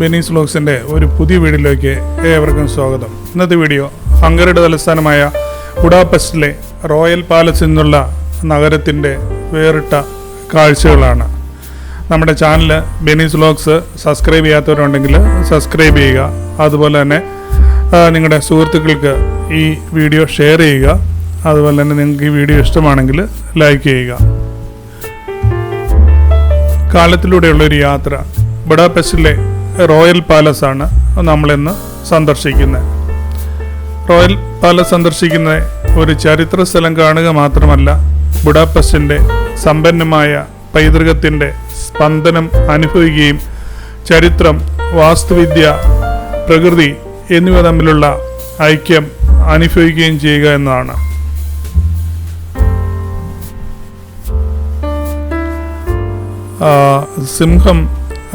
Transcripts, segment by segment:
ബെനീസ് വ്ലോഗ്സിന്റെ ഒരു പുതിയ വീഡിയോയിലേക്ക് ഏവർക്കും സ്വാഗതം. ഇന്നത്തെ വീഡിയോ ഹംഗറിയുടെ തലസ്ഥാനമായ ബുഡാപെസ്റ്റിലെ റോയൽ പാലസ് എന്നുള്ള നഗരത്തിന്റെ വേറിട്ട കാഴ്ചകളാണ്. നമ്മുടെ ചാനൽ ബെനീസ് വ്ലോഗ്സ് സബ്സ്ക്രൈബ് ചെയ്യാത്തവരുണ്ടെങ്കിൽ സബ്സ്ക്രൈബ് ചെയ്യുക. അതുപോലെ തന്നെ നിങ്ങളുടെ സുഹൃത്തുക്കൾക്ക് ഈ വീഡിയോ ഷെയർ ചെയ്യുക. അതുപോലെ തന്നെ നിങ്ങൾക്ക് ഈ വീഡിയോ ഇഷ്ടമാണെങ്കിൽ ലൈക്ക് ചെയ്യുക. കാലത്തിലൂടെയുള്ള ഒരു യാത്ര. ബുഡാപെസ്റ്റിലെ റോയൽ പാലസ് ആണ് നമ്മളിന്ന് സന്ദർശിക്കുന്നത് റോയൽ പാലസ് സന്ദർശിക്കുന്ന ഒരു ചരിത്ര സ്ഥലം കാണുക മാത്രമല്ല ബുഡാപെസ്റ്റിന്റെ സമ്പന്നമായ പൈതൃകത്തിന്റെ സ്പന്ദനം അനുഭവിക്കുകയും ചരിത്രം വാസ്തുവിദ്യ പ്രകൃതി എന്നിവ തമ്മിലുള്ള ഐക്യം അനുഭവിക്കുകയും ചെയ്യുക എന്നതാണ്. സിംഹം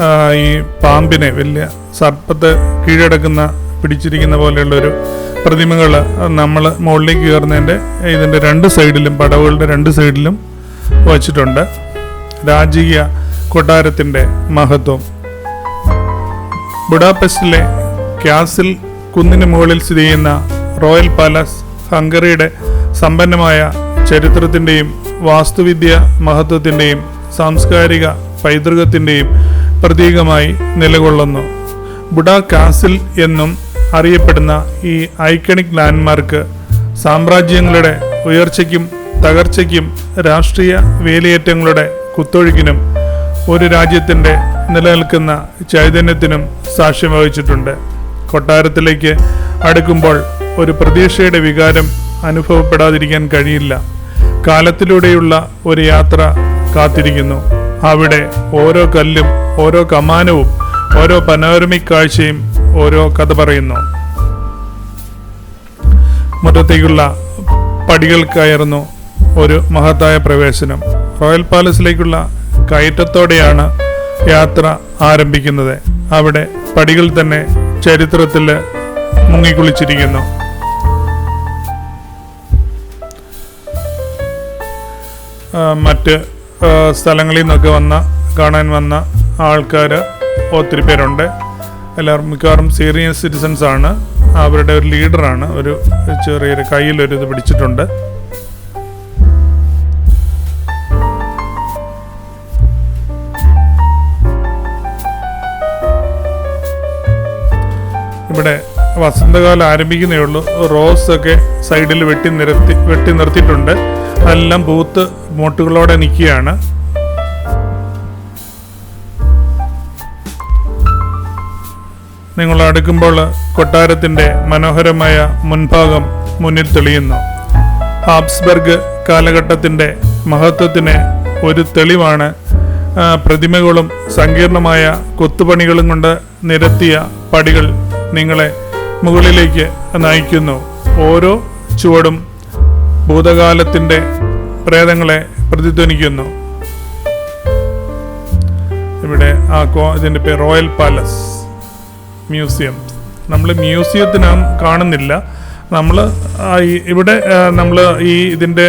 ഈ പാമ്പിനെ വലിയ സർപ്പത്തെ കീഴടക്കുന്ന പിടിച്ചിരിക്കുന്ന പോലെയുള്ളൊരു പ്രതിമകൾ നമ്മൾ മുകളിലേക്ക് കയറുന്നതിന്റെ ഇതിന്റെ രണ്ട് സൈഡിലും പടവുകളുടെ രണ്ട് സൈഡിലും വച്ചിട്ടുണ്ട്. രാജകീയ കൊട്ടാരത്തിന്റെ മഹത്വം. ബുഡാപെസ്റ്റിലെ ക്യാസിൽ കുന്നിന് മുകളിൽ സ്ഥിതി ചെയ്യുന്ന റോയൽ പാലസ് ഹംഗറിയുടെ സമ്പന്നമായ ചരിത്രത്തിന്റെയും വാസ്തുവിദ്യ മഹത്വത്തിന്റെയും സാംസ്കാരിക പൈതൃകത്തിന്റെയും പ്രതീകമായി നിലകൊള്ളുന്നു. ബുഡ കാസിൽ എന്നും അറിയപ്പെടുന്ന ഈ ഐക്കണിക് ലാൻഡ്മാർക്ക് സാമ്രാജ്യങ്ങളുടെ ഉയർച്ചയ്ക്കും തകർച്ചയ്ക്കും രാഷ്ട്രീയ വേലിയേറ്റങ്ങളുടെ കുത്തൊഴുക്കിനും ഒരു രാജ്യത്തിന്റെ നിലനിൽക്കുന്ന ചൈതന്യത്തിനും സാക്ഷ്യം വഹിച്ചിട്ടുണ്ട്. കൊട്ടാരത്തിലേക്ക് അടുക്കുമ്പോൾ ഒരു പ്രതീക്ഷയുടെ വികാരം അനുഭവപ്പെടാതിരിക്കാൻ കഴിയില്ല. കാലത്തിലൂടെയുള്ള ഒരു യാത്ര കാത്തിരിക്കുന്നു. അവിടെ ഓരോ കല്ലും ഓരോ കമാനവും ഓരോ പനോരമിക് കാഴ്ചയും ഓരോ കഥ പറയുന്നു. മുറ്റത്തേക്കുള്ള പടികൾക്കായിരുന്നു ഒരു മഹത്തായ പ്രവേശനം. റോയൽ പാലസിലേക്കുള്ള കയറ്റത്തോടെയാണ് യാത്ര ആരംഭിക്കുന്നത്. അവിടെ പടികൾ തന്നെ ചരിത്രത്തിൽ മുങ്ങിക്കുളിച്ചിരിക്കുന്നു. മറ്റ് സ്ഥലങ്ങളിൽ നിന്നൊക്കെ വന്ന കാണാൻ വന്ന ആൾക്കാർ ഒത്തിരി പേരുണ്ട്. എല്ലാവരും മിക്കവാറും സീനിയർ സിറ്റിസൺസ് ആണ്. അവരുടെ ഒരു ലീഡറാണ് ഒരു ചെറിയൊരു കയ്യിലൊരു ഇത് പിടിച്ചിട്ടുണ്ട്. ഇവിടെ വസന്തകാലം ആരംഭിക്കുന്നേ ഉള്ളൂ. റോസ് ഒക്കെ സൈഡിൽ വെട്ടി നിരത്തി വെട്ടി നിർത്തിയിട്ടുണ്ട്. അതെല്ലാം പൂത്ത് മൊട്ടുകളോടെ നിൽക്കുകയാണ്. നിങ്ങൾ അടുക്കുമ്പോൾ കൊട്ടാരത്തിന്റെ മനോഹരമായ മുൻഭാഗം മുന്നിൽ തെളിയുന്നു. ഹാബ്സ്ബർഗ് കാലഘട്ടത്തിന്റെ മഹത്വത്തിന് ഒരു തെളിവാണ് പ്രതിമകളും സങ്കീർണമായ കൊത്തുപണികളും കൊണ്ട് നിരത്തിയ പടികൾ നിങ്ങളെ മുകളിലേക്ക് നയിക്കുന്നു. ഓരോ ചുവടും ഭൂതകാലത്തിന്റെ പ്രേതങ്ങളെ പ്രതിധ്വനിക്കുന്നു. ഇവിടെ ആ കോ ഇതിന്റെ പേര് റോയൽ പാലസ് മ്യൂസിയം. നമ്മൾ മ്യൂസിയത്തിന് കാണുന്നില്ല. നമ്മൾ ഇവിടെ നമ്മൾ ഈ ഇതിന്റെ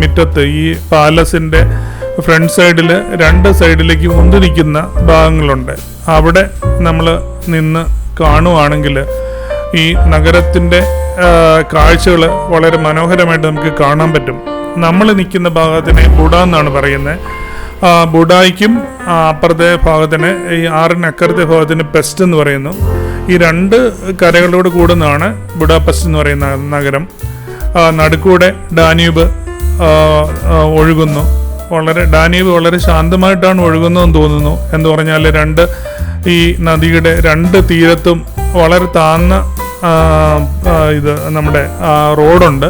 മുറ്റത്ത് ഈ പാലസിന്റെ ഫ്രണ്ട് സൈഡിൽ രണ്ട് സൈഡിലേക്ക് ഉന്തി നിൽക്കുന്ന ഭാഗങ്ങളുണ്ട്. അവിടെ നമ്മൾ നിന്ന് കാണുവാണെങ്കിൽ ഈ നഗരത്തിന്റെ കാഴ്ചകൾ വളരെ മനോഹരമായിട്ട് നമുക്ക് കാണാൻ പറ്റും. നമ്മൾ നിൽക്കുന്ന ഭാഗത്തിനെ ബുഡ എന്നാണ് പറയുന്നത്. ബുഡായിക്കും അപ്പുറത്തെ ഭാഗത്തിന് ഈ ആറിനക്കറത്തെ ഭാഗത്തിന് പെസ്റ്റ് എന്ന് പറയുന്നു. ഈ രണ്ട് കരകളോട് കൂടുന്നതാണ് ബുഡാപെസ്റ്റ് എന്ന് പറയുന്ന നഗരം. നടുക്കൂടെ ഡാന്യൂബ് ഒഴുകുന്നു. വളരെ ഡാന്യൂബ് വളരെ ശാന്തമായിട്ടാണ് ഒഴുകുന്നതെന്ന് തോന്നുന്നു. എന്ന് പറഞ്ഞാൽ രണ്ട് ഈ നദിയുടെ രണ്ട് തീരത്തും വളരെ ആ, ഇത് നമ്മുടെ റോഡുണ്ട്.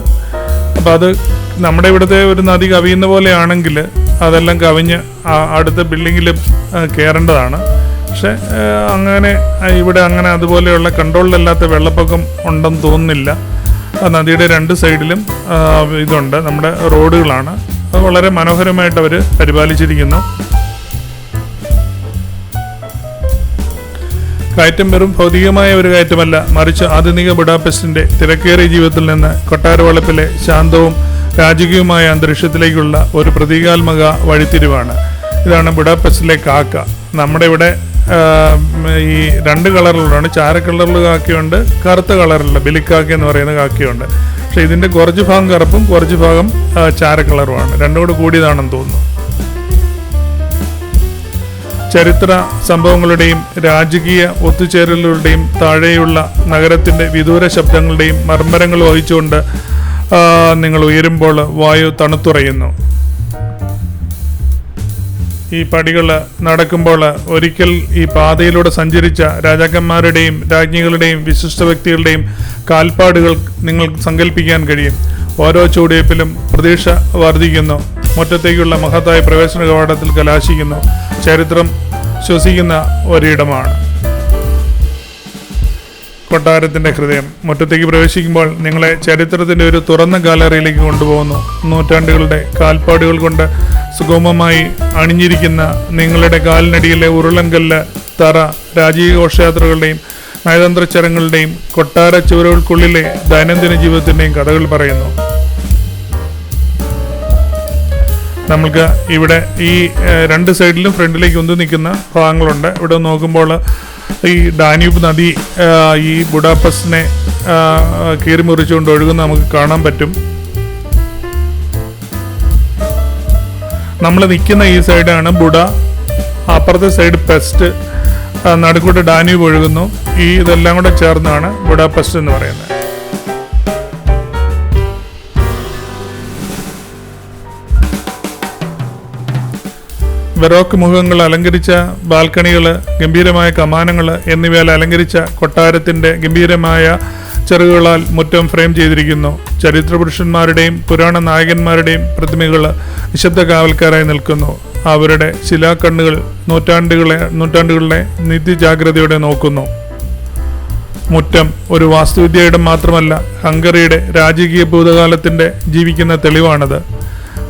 അപ്പം അത് നമ്മുടെ ഇവിടുത്തെ ഒരു നദി കവിയുന്ന പോലെയാണെങ്കിൽ അതെല്ലാം കവിഞ്ഞ് അടുത്ത ബിൽഡിങ്ങിലും കയറേണ്ടതാണ് പക്ഷെ അങ്ങനെ ഇവിടെ അങ്ങനെ അതുപോലെയുള്ള കൺട്രോളിലല്ലാത്ത വെള്ളപ്പൊക്കം ഉണ്ടെന്ന് തോന്നുന്നില്ല. നദിയുടെ രണ്ട് സൈഡിലും ഇതുണ്ട്. നമ്മുടെ റോഡുകളാണ്. അത് വളരെ മനോഹരമായിട്ട് അവർ പരിപാലിച്ചിരിക്കുന്നു. കയറ്റം വെറും ഭൗതികമായ ഒരു കയറ്റമല്ല. മറിച്ച് ആധുനിക ബുഡാപെസ്റ്റിന്റെ തിരക്കേറിയ ജീവിതത്തിൽ നിന്ന് കൊട്ടാരവളപ്പിലെ ശാന്തവും രാജകീയവുമായ അന്തരീക്ഷത്തിലേക്കുള്ള ഒരു പ്രതീകാത്മക വഴിത്തിരിവാണ്. ഇതാണ് ബുഡാപെസ്റ്റിലെ കാക്ക. നമ്മുടെ ഇവിടെ ഈ രണ്ട് കളറിലുള്ളതാണ്. ചാര കളറിലുള്ള കാക്കയുണ്ട് കറുത്ത കളറിലുള്ള ബിലിക്കാക്ക എന്ന് പറയുന്ന കാക്കയുണ്ട്. പക്ഷേ ഇതിന്റെ കുറച്ച് ഭാഗം കറുപ്പും കുറച്ച് ഭാഗം ചാര കളറുമാണ്. രണ്ടും കൂടെ കൂടിയതാണെന്ന് തോന്നുന്നു. ചരിത്ര സംഭവങ്ങളുടെയും രാജകീയ ഒത്തുചേരലുകളുടെയും താഴെയുള്ള നഗരത്തിന്റെ വിദൂര ശബ്ദങ്ങളുടെയും മർമ്മരങ്ങൾ വഹിച്ചുകൊണ്ട് നിങ്ങൾ ഉയരുമ്പോൾ വായു തണുത്തുറയുന്നു. ഈ പടികൾ നടക്കുമ്പോൾ ഒരിക്കൽ ഈ പാതയിലൂടെ സഞ്ചരിച്ച രാജാക്കന്മാരുടെയും രാജ്ഞികളുടെയും വിശിഷ്ട വ്യക്തികളുടെയും കാൽപ്പാടുകൾ നിങ്ങൾ സങ്കല്പിക്കാൻ കഴിയും. ഓരോ ചുവടുവയ്പിലും പ്രതീക്ഷ വർദ്ധിക്കുന്നു. മുറ്റത്തേക്കുള്ള മഹത്തായ പ്രവേശന കവാടത്തിൽ കലാശിക്കുന്നു. ചരിത്രം ശ്വസിക്കുന്ന ഒരിടമാണ്. കൊട്ടാരത്തിന്റെ ഹൃദയം മുറ്റത്തേക്ക് പ്രവേശിക്കുമ്പോൾ നിങ്ങളെ ചരിത്രത്തിന്റെ ഒരു തുറന്ന ഗാലറിയിലേക്ക് കൊണ്ടുപോകുന്നു. നൂറ്റാണ്ടുകളുടെ കാൽപ്പാടുകൾ കൊണ്ട് സുഗമമായി അണിഞ്ഞിരിക്കുന്ന നിങ്ങളുടെ കാലിനടിയിലെ ഉരുളൻകല്ല് തറ രാജീയ ഘോഷയാത്രകളുടെയും നയതന്ത്ര ചരങ്ങളുടെയും കൊട്ടാര ചുവരുകൾക്കുള്ളിലെ ദൈനംദിന ജീവിതത്തിന്റെയും കഥകൾ പറയുന്നു. നമുക്ക് ഇവിടെ ഈ രണ്ട് സൈഡിലും ഫ്രണ്ടിലേക്ക് ഒന്ന് നിൽക്കുന്ന ഭാഗങ്ങളുണ്ട്. ഇവിടെ നോക്കുമ്പോൾ ഈ ഡാന്യൂബ് നദി ഈ ബുഡാപ്പസിനെ ആഹ്, കീറി മുറിച്ചുകൊണ്ട് ഒഴുകുന്ന നമുക്ക് കാണാൻ പറ്റും. നമ്മൾ നിൽക്കുന്ന ഈ സൈഡാണ് ബുഡ. അപ്പുറത്തെ സൈഡ് പെസ്റ്റ് നടുക്കൂട്ട് ഡാന്യൂബ് ഒഴുകുന്നു. ഈ ഇതെല്ലാം കൂടെ ചേർന്നാണ് ബുഡാപെസ്റ്റ് എന്ന് പറയുന്നത്. ബറോക്ക് മുഖങ്ങൾ അലങ്കരിച്ച ബാൽക്കണികൾ ഗംഭീരമായ കമാനങ്ങൾ എന്നിവയാൽ അലങ്കരിച്ച കൊട്ടാരത്തിന്റെ ഗംഭീരമായ ചെറുകളാൽ മുറ്റം ഫ്രെയിം ചെയ്തിരിക്കുന്നു. ചരിത്ര പുരുഷന്മാരുടെയും പുരാണ നായകന്മാരുടെയും പ്രതിമകൾ നിശബ്ദ കാവൽക്കാരായി നിൽക്കുന്നു. അവരുടെ ശിലാക്കണ്ണുകൾ നൂറ്റാണ്ടുകളെ നൂറ്റാണ്ടുകളിലെ നിത്യജാഗ്രതയോടെ നോക്കുന്നു. മുറ്റം ഒരു വാസ്തുവിദ്യയുടെ മാത്രമല്ല ഹംഗറിയുടെ രാജകീയ ഭൂതകാലത്തിന്റെ ജീവിക്കുന്ന തെളിവാണത്.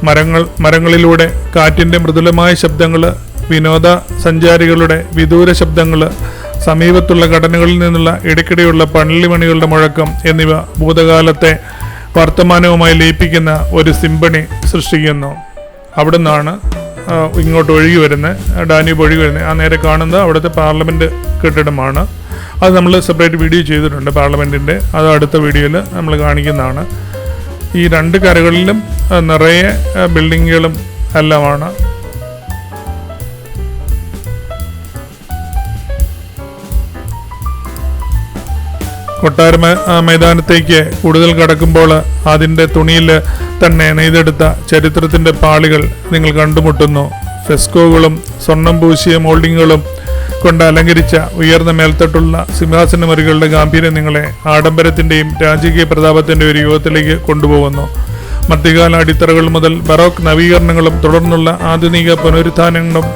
മരങ്ങൾ മരങ്ങളിലൂടെ കാറ്റിന്റെ മൃദുലമായ ശബ്ദങ്ങൾ വിനോദ സഞ്ചാരികളുടെ വിദൂര ശബ്ദങ്ങൾ സമീപത്തുള്ള ഘടനകളിൽ നിന്നുള്ള ഇടയ്ക്കിടെയുള്ള പള്ളിമണികളുടെ മുഴക്കം എന്നിവ ഭൂതകാലത്തെ വർത്തമാനവുമായി ലയിപ്പിക്കുന്ന ഒരു സിംബണി സൃഷ്ടിക്കുന്നു. അവിടെ നിന്നാണ് ഇങ്ങോട്ട് ഒഴുകി വരുന്നത് ഡാന്യൂബ് ഒഴുകി വരുന്നത് ആ നേരെ കാണുന്നത് അവിടുത്തെ പാർലമെന്റ് കെട്ടിടമാണ്. അത് നമ്മൾ സെപ്പറേറ്റ് വീഡിയോ ചെയ്തിട്ടുണ്ട് പാർലമെന്റിന്റെ അത് അടുത്ത വീഡിയോയിൽ നമ്മൾ കാണിക്കുന്നതാണ്. ഈ രണ്ട് കരകളിലും നിറയെ ബിൽഡിങ്ങുകളും എല്ലാമാണ്. കൊട്ടാര മൈതാനത്തേക്ക് കൂടുതൽ കടക്കുമ്പോൾ അതിന്റെ തുണിയിൽ തന്നെ നെയ്തെടുത്ത ചരിത്രത്തിന്റെ പാളികൾ നിങ്ങൾ കണ്ടുമുട്ടുന്നു. ഫെസ്കോകളും സ്വർണം പൂശിയ മോൾഡിങ്ങുകളും കൊണ്ട് അലങ്കരിച്ച ഉയർന്ന മേൽത്തട്ടുള്ള സിംഹാസനമറികളുടെ ഗാംഭീര്യം നിങ്ങളെ ആഡംബരത്തിന്റെയും രാജകീയ പ്രതാപത്തിന്റെ ഒരു യുഗത്തിലേക്ക് കൊണ്ടുപോകുന്നു. മധ്യകാല അടിത്തറകൾ മുതൽ ബറോക്ക് നവീകരണങ്ങളും തുടർന്നുള്ള ആധുനിക പുനരുത്ഥാനങ്ങളും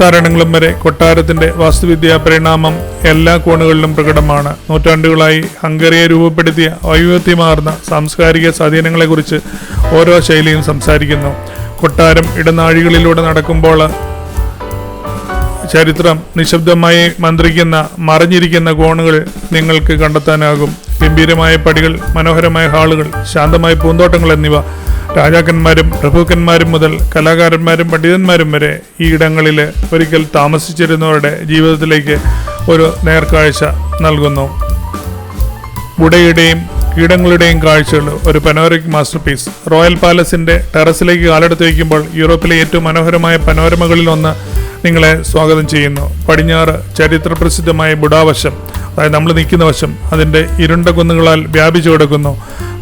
ധാരണങ്ങളും വരെ കൊട്ടാരത്തിന്റെ വാസ്തുവിദ്യാ പരിണാമം എല്ലാ കോണുകളിലും പ്രകടമാണ്. നൂറ്റാണ്ടുകളായി ഹംഗറിയെ രൂപപ്പെടുത്തിയ വൈവിധ്യമാർന്ന സാംസ്കാരിക സ്വാധീനങ്ങളെക്കുറിച്ച് ഓരോ ശൈലിയും സംസാരിക്കുന്നു. കൊട്ടാരം ഇടനാഴികളിലൂടെ നടക്കുമ്പോൾ ചരിത്രം നിശബ്ദമായി മന്ത്രിക്കുന്ന മറിഞ്ഞിരിക്കുന്ന കോണുകൾ നിങ്ങൾക്ക് കണ്ടെത്താനാകും. ഗംഭീരമായ പടികൾ മനോഹരമായ ഹാളുകൾ ശാന്തമായ പൂന്തോട്ടങ്ങൾ എന്നിവ രാജാക്കന്മാരും പ്രഭുക്കന്മാരും മുതൽ കലാകാരന്മാരും പണ്ഡിതന്മാരും വരെ ഈ ഇടങ്ങളിൽ ഒരിക്കൽ താമസിച്ചിരുന്നവരുടെ ജീവിതത്തിലേക്ക് ഒരു നേർക്കാഴ്ച നൽകുന്നു. ബുഡയുടെയും കീടങ്ങളുടെയും കാഴ്ചകൾ ഒരു പനോരമിക് മാസ്റ്റർ പീസ് റോയൽ പാലസിന്റെ ടെറസിലേക്ക് കാലെടുത്ത് വയ്ക്കുമ്പോൾ യൂറോപ്പിലെ ഏറ്റവും മനോഹരമായ പനോരമകളിൽ ഒന്ന് നിങ്ങളെ സ്വാഗതം ചെയ്യുന്നു. പടിഞ്ഞാറ് ചരിത്ര പ്രസിദ്ധമായ ബുഡാവശം അതായത് നമ്മൾ നിൽക്കുന്ന വശം അതിന്റെ ഇരുണ്ട കുന്നുകളാൽ വ്യാപിച്ചു കിടക്കുന്നു.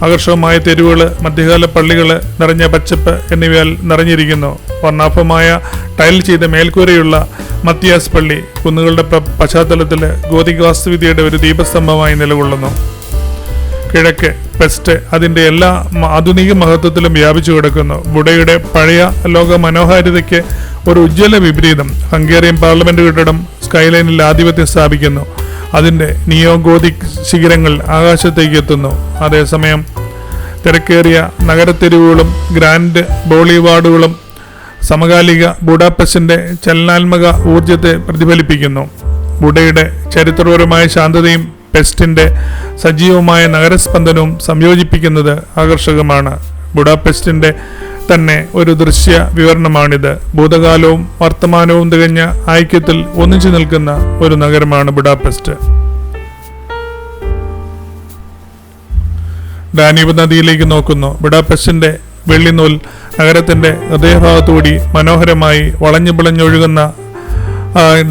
ആകർഷകമായ തെരുവുകൾ മധ്യകാല പള്ളികൾ നിറഞ്ഞ പച്ചപ്പ് എന്നിവയാൽ നിറഞ്ഞിരിക്കുന്നു. വർണാഭമായ ടൈൽ ചെയ്ത മേൽക്കൂരയുള്ള മത്തിയാസ് പള്ളി കുന്നുകളുടെ പശ്ചാത്തലത്തിൽ ഗോതിക വാസ്തുവിദ്യയുടെ ഒരു ദീപസ്തംഭമായി നിലകൊള്ളുന്നു. കിഴക്ക് പെസ്റ്റ് അതിന്റെ എല്ലാ ആധുനിക മഹത്വത്തിലും വ്യാപിച്ചു കിടക്കുന്നു. ബുഡയുടെ പഴയ ലോക മനോഹാരിതയ്ക്ക് ഒരു ഉജ്ജ്വല വിപരീതം ഹംഗേറിയൻ പാർലമെന്റ് കെട്ടിടം സ്കൈലൈനിൽ ആധിപത്യം സ്ഥാപിക്കുന്നു. അതിന്റെ നിയോ ഗോതിക് ശിഖരങ്ങൾ ആകാശത്തേക്ക് എത്തുന്നു. അതേസമയം തിരക്കേറിയ നഗരത്തെരുവുകളും ഗ്രാൻഡ് ബോളിവാർഡുകളും സമകാലിക ബുഡാപ്പസിന്റെ ചലനാത്മക ഊർജത്തെ പ്രതിഫലിപ്പിക്കുന്നു. ബുഡയുടെ ചരിത്രപരമായ ശാന്തതയും പെസ്റ്റിന്റെ സജീവമായ നഗരസ്പന്ദനവും സംയോജിപ്പിക്കുന്നത് ആകർഷകമാണ്. ബുഡാപെസ്റ്റിന്റെ തന്നെ ഒരു ദൃശ്യ വിവരണമാണിത്. ഭൂതകാലവും വർത്തമാനവും തികഞ്ഞ ഐക്യത്തിൽ ഒന്നിച്ചു നിൽക്കുന്ന ഒരു നഗരമാണ് ബുഡാപെസ്റ്റ്. ഡാനീബ് നദിയിലേക്ക് നോക്കുന്നു. ബുഡാപെസ്റ്റിന്റെ വെള്ളിനൂൽ നഗരത്തിന്റെ ഹൃദയഭാഗത്തുകൂടി മനോഹരമായി വളഞ്ഞു പിളഞ്ഞൊഴുകുന്ന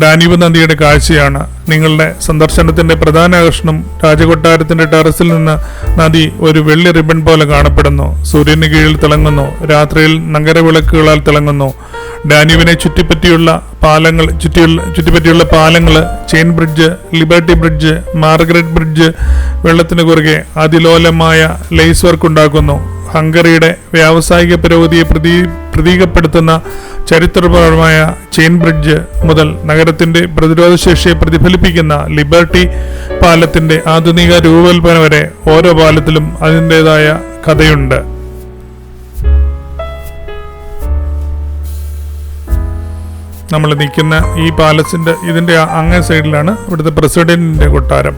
ഡാനീബ് നദിയുടെ കാഴ്ചയാണ്. നിങ്ങളുടെ സന്ദർശനത്തിന്റെ പ്രധാന ആകർഷണം രാജകൊട്ടാരത്തിന്റെ ടെറസിൽ നിന്ന് നദി ഒരു വെള്ളി റിബൺ പോലെ കാണപ്പെടുന്നു. സൂര്യന് കീഴിൽ തിളങ്ങുന്നു. രാത്രിയിൽ നഗരവിളക്കുകളാൽ തിളങ്ങുന്നു. ഡാനീബിനെ ചുറ്റിപ്പറ്റിയുള്ള പാലങ്ങൾ ചുറ്റിയുള്ള ചുറ്റിപ്പറ്റിയുള്ള പാലങ്ങൾ Chain Bridge Liberty Bridge Margaret Bridge വെള്ളത്തിന് കുറുകെ അതിലോലമായ ലേസ് വർക്ക് ഉണ്ടാക്കുന്നു. ഹംഗറിയുടെ വ്യാവസായിക പുരോഗതിയെ പ്രതീ പ്രതീകപ്പെടുത്തുന്ന ചരിത്രപരമായ ചെയിൻ ബ്രിഡ്ജ് മുതൽ നഗരത്തിന്റെ പ്രതിരോധ ശേഷിയെ പ്രതിഫലിപ്പിക്കുന്ന ലിബർട്ടി പാലത്തിന്റെ ആധുനിക രൂപകൽപ്പന വരെ ഓരോ പാലത്തിലും അതിന്റെതായ കഥയുണ്ട്. നമ്മൾ നിൽക്കുന്ന ഈ പാലസിന്റെ ഇതിന്റെ അങ്ങേ സൈഡിലാണ് ഇവിടുത്തെ പ്രസിഡന്റിന്റെ കൊട്ടാരം.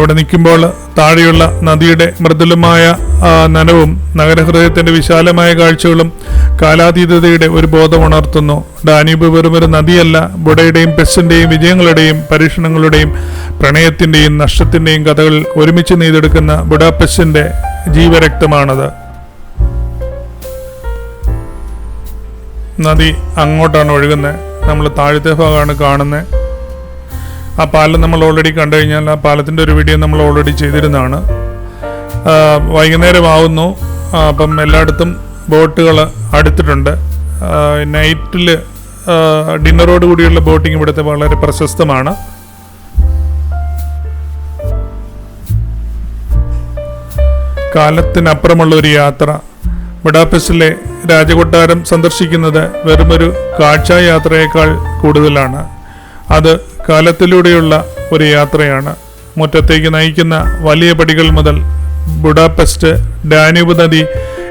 നമ്മളിവിടെ നിൽക്കുമ്പോൾ താഴെയുള്ള നദിയുടെ മൃദുലമായ നനവും നഗരഹൃദയത്തിന്റെ വിശാലമായ കാഴ്ചകളും കാലാതീതതയുടെ ഒരു ബോധം ഉണർത്തുന്നു. ഡാനിബ് വെറും ഒരു നദിയല്ല ബുഡയുടെയും പെസ്സിന്റെയും വിജയങ്ങളുടെയും പരീക്ഷണങ്ങളുടെയും പ്രണയത്തിന്റെയും നഷ്ടത്തിന്റെയും കഥകൾ ഒരുമിച്ച് നെയ്തെടുക്കുന്ന ബുഡാപെസ്സിന്റെ ജീവരക്തമാണത്. നദി അങ്ങോട്ടാണ് ഒഴുകുന്നത്. നമ്മൾ താഴത്തെ ഭാഗമാണ് കാണുന്നത്. ആ പാലം നമ്മൾ ഓൾറെഡി കണ്ടു കഴിഞ്ഞാൽ ആ പാലത്തിന്റെ ഒരു വീഡിയോ നമ്മൾ ഓൾറെഡി ചെയ്തിരുന്നതാണ്. ആ, വൈകുന്നേരം ആവുന്നു അപ്പം എല്ലായിടത്തും ബോട്ടുകൾ അടുത്തിട്ടുണ്ട്. നൈറ്റിൽ ഡിന്നറോട് കൂടിയുള്ള ബോട്ടിംഗ് ഇവിടുത്തെ വളരെ പ്രശസ്തമാണ്. കാലത്തിനപ്പുറമുള്ള ഒരു യാത്ര. ബുഡാപെസ്റ്റിലെ രാജകൊട്ടാരം സന്ദർശിക്കുന്നത് വെറുമൊരു കാഴ്ച യാത്രയേക്കാൾ കൂടുതലാണ്. അത് കാലത്തിലൂടെയുള്ള ഒരു യാത്രയാണ്. മുറ്റത്തേക്ക് നയിക്കുന്ന വലിയ പടികൾ മുതൽ ബുഡാപെസ്റ്റ് ഡാനൂബ് നദി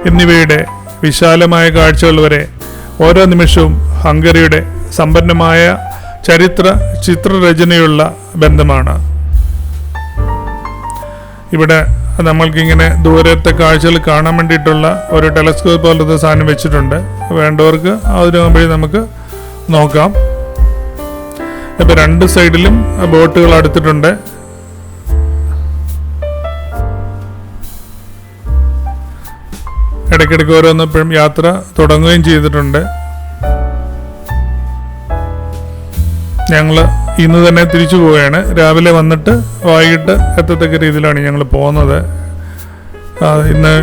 എന്നിവയുടെ വിശാലമായ കാഴ്ചകൾ വരെ ഓരോ നിമിഷവും ഹംഗറിയുടെ സമ്പന്നമായ ചരിത്ര ചിത്രരചനയുള്ള ബന്ധമാണ്. ഇവിടെ നമ്മൾക്കിങ്ങനെ ദൂരത്തെ കാഴ്ചകൾ കാണാൻ വേണ്ടിയിട്ടുള്ള ഒരു ടെലസ്കോപ്പ് പോലത്തെ സാധനം വെച്ചിട്ടുണ്ട്. വേണ്ടവർക്ക് അതിനു മുമ്പേ നമുക്ക് നോക്കാം. ഇപ്പൊ രണ്ട് സൈഡിലും ബോട്ടുകൾ അടുത്തിട്ടുണ്ട്. ഇടയ്ക്കിടയ്ക്ക് ഓരോന്ന് ഇപ്പോഴും യാത്ര തുടങ്ങുകയും ചെയ്തിട്ടുണ്ട്. ഞങ്ങൾ ഇന്ന് തന്നെ തിരിച്ചു പോവുകയാണ്. രാവിലെ വന്നിട്ട് വൈകിട്ട് എത്തത്തക്ക രീതിയിലാണ് ഞങ്ങൾ പോകുന്നത്. ഇന്ന്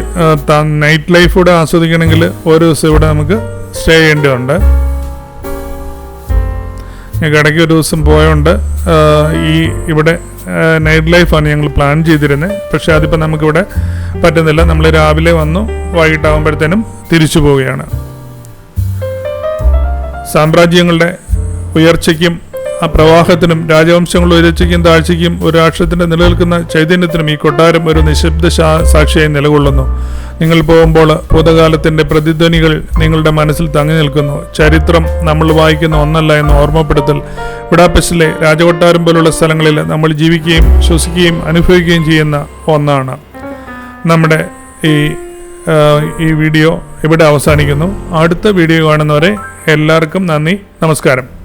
നൈറ്റ് ലൈഫ് കൂടെ ആസ്വദിക്കണമെങ്കിൽ ഒരു ദിവസം ഇവിടെ നമുക്ക് സ്റ്റേ ചെയ്യേണ്ടതുണ്ട്. ഞങ്ങൾക്ക് ഇടയ്ക്ക് ഒരു ദിവസം പോയോണ്ട് ഈ ഇവിടെ നൈറ്റ് ലൈഫാണ് ഞങ്ങൾ പ്ലാൻ ചെയ്തിരുന്നത് പക്ഷേ അതിപ്പോൾ നമുക്കിവിടെ പറ്റുന്നില്ല. നമ്മൾ രാവിലെ വന്നു വൈകിട്ടാകുമ്പോഴത്തേനും തിരിച്ചു പോവുകയാണ്. സാമ്രാജ്യങ്ങളുടെ ഉയർച്ചയ്ക്കും ആ പ്രവാഹത്തിനും രാജവംശങ്ങളുടെ ഉയർച്ചയ്ക്കും താഴ്ചയ്ക്കും ഒരു രാഷ്ട്രത്തിന്റെ നിലനിൽക്കുന്ന ചൈതന്യത്തിനും ഈ കൊട്ടാരം ഒരു നിശബ്ദ സാക്ഷിയായി നിലകൊള്ളുന്നു. നിങ്ങൾ പോകുമ്പോൾ ഭൂതകാലത്തിന്റെ പ്രതിധ്വനികൾ നിങ്ങളുടെ മനസ്സിൽ തങ്ങി നിൽക്കുന്നു. ചരിത്രം നമ്മൾ വായിക്കുന്ന ഒന്നല്ല എന്ന് ഓർമ്മപ്പെടുത്തൽ. ബുഡാപെസ്റ്റിലെ രാജകൊട്ടാരം പോലുള്ള സ്ഥലങ്ങളിൽ നമ്മൾ ജീവിക്കുകയും ശ്വസിക്കുകയും അനുഭവിക്കുകയും ചെയ്യുന്ന ഒന്നാണ്. നമ്മുടെ ഈ ഈ വീഡിയോ ഇവിടെ അവസാനിക്കുന്നു. അടുത്ത വീഡിയോ കാണുന്നവരെ എല്ലാവർക്കും നന്ദി നമസ്കാരം.